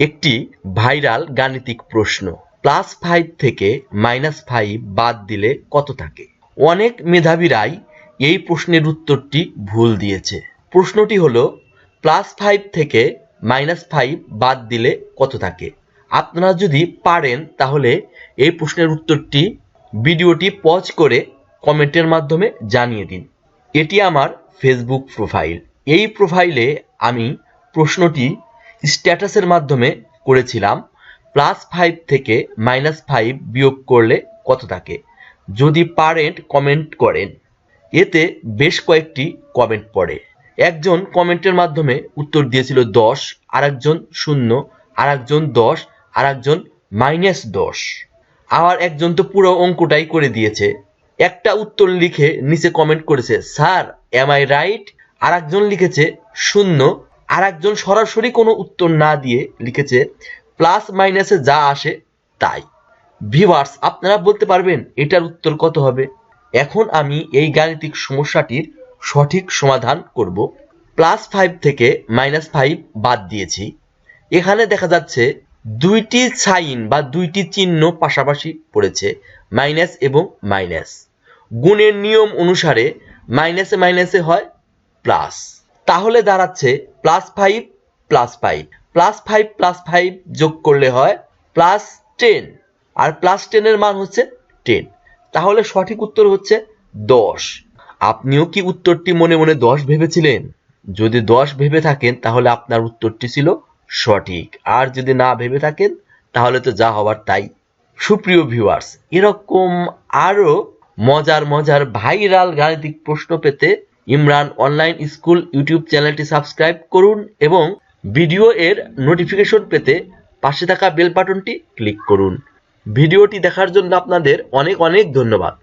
একটি ভাইরাল গাণিতিক প্রশ্ন। প্লাস ফাইভ থেকে মাইনাস ফাইভ বাদ দিলে কত থাকে? অনেক মেধাবীরাই এই প্রশ্নের উত্তরটি ভুল দিয়েছে। প্রশ্নটি হলো, প্লাস ফাইভ থেকে মাইনাস ফাইভ বাদ দিলে কত থাকে? আপনারা যদি পারেন, তাহলে এই প্রশ্নের উত্তরটি ভিডিওটি পজ করে কমেন্টের মাধ্যমে জানিয়ে দিন। এটি আমার ফেসবুক প্রোফাইল। এই প্রোফাইলে আমি প্রশ্নটি স্ট্যাটাসের মাধ্যমে করেছিলাম প্লাস ফাইভ থেকে মাইনাস ফাইভ বিয়োগ করলে কত থাকে? যদি পারেন কমেন্ট করেন, এতে বেশ কয়েকটি কমেন্ট পড়ে। একজন কমেন্টের মাধ্যমে উত্তর দিয়েছিল দশ আর একজন শূন্য আর একজন দশ আর একজন মাইনাস দশ। আবার একজন তো পুরো অঙ্কটাই করে দিয়েছে। একটা উত্তর লিখে নিচে কমেন্ট করেছে স্যার এম আই রাইট আর একজন লিখেছে, শূন্য আর একজন সরাসরি কোনো উত্তর না দিয়ে লিখেছে, প্লাস মাইনাসে যা আসে তাই। ভিভার্স আপনারা বলতে পারবেন এটার উত্তর কত হবে? এখন আমি এই গাণিতিক সমস্যাটির সঠিক সমাধান করব। প্লাস ফাইভ থেকে মাইনাস ফাইভ বাদ দিয়েছি। এখানে দেখা যাচ্ছে দুইটি সাইন বা দুইটি চিহ্ন পাশাপাশি পড়েছে, মাইনাস এবং মাইনাস। গুণের নিয়ম অনুসারে মাইনাসে মাইনাসে হয় প্লাস। তাহলে দাঁড়াচ্ছে plus five plus five plus five plus five যোগ করলে হয় প্লাস টেন আর প্লাস টেনের মান হচ্ছে টেন তাহলে সঠিক উত্তর হচ্ছে দশ। আপনিও কি উত্তরটি মনে মনে দশ ভেবেছিলেন? যদি দশ ভেবে থাকেন, তাহলে আপনার উত্তরটি ছিল সঠিক। আর যদি না ভেবে থাকেন, তাহলে তো যা হওয়ার তাই। সুপ্রিয় ভিউয়ার্স এরকম আরও মজার মজার ভাইরাল গাণিতিক প্রশ্ন পেতে ইমরান অনলাইন স্কুল ইউটিউব চ্যানেলটি সাবস্ক্রাইব করুন এবং ভিডিও এর নোটিফিকেশন পেতে পাশে থাকা বেল বাটনটি ক্লিক করুন। ভিডিওটি দেখার জন্য আপনাদের অনেক অনেক ধন্যবাদ।